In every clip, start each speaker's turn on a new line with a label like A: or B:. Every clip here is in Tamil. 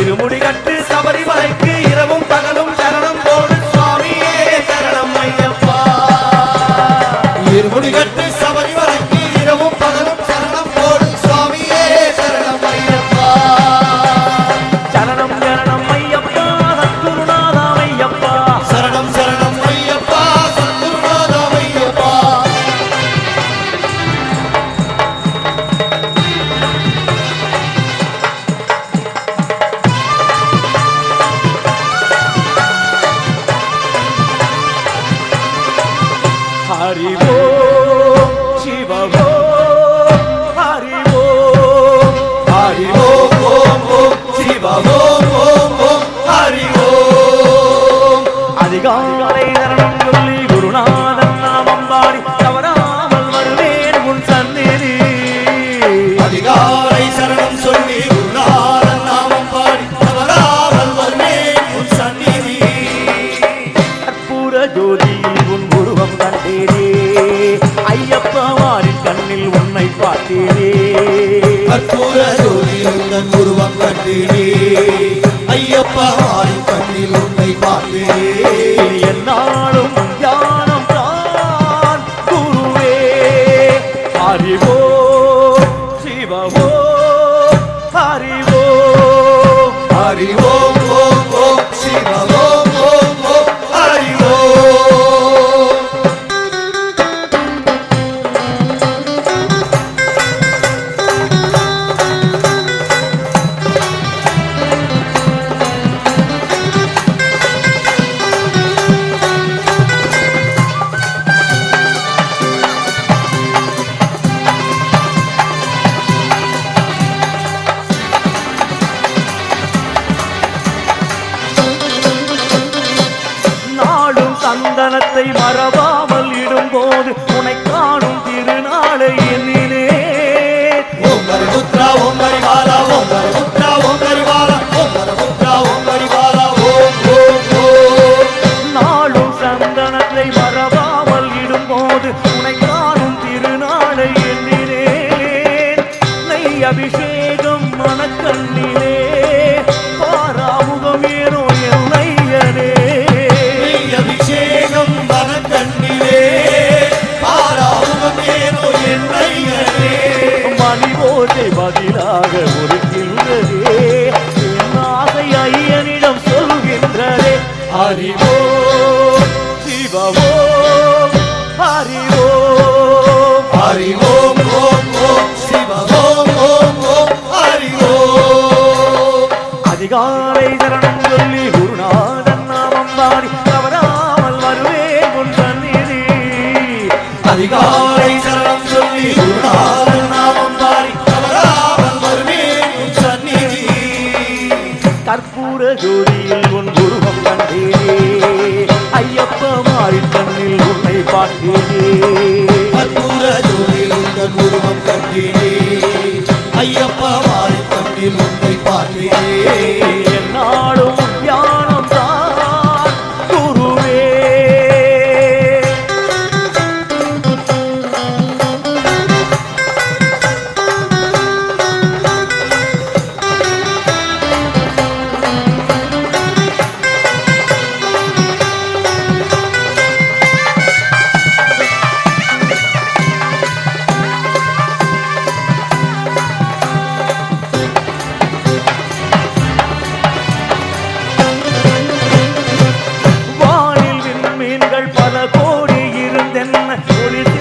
A: இருமுடி கட்ட குருநாதன்
B: அம்பாடி
A: Marigo. சந்தனத்தை மறவாமல் இடும்போது ஹரிவோ சிவவோ
B: ஹரிவோ ஹரிவோ
A: அதிகாலை சரணம் சொல்லி குருநாதன் நாமம் பாடி தவறாமல் வருவேன்
B: அதிகாலை மீன்கள் பல கோடி இருந்தென்ன?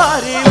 B: somebody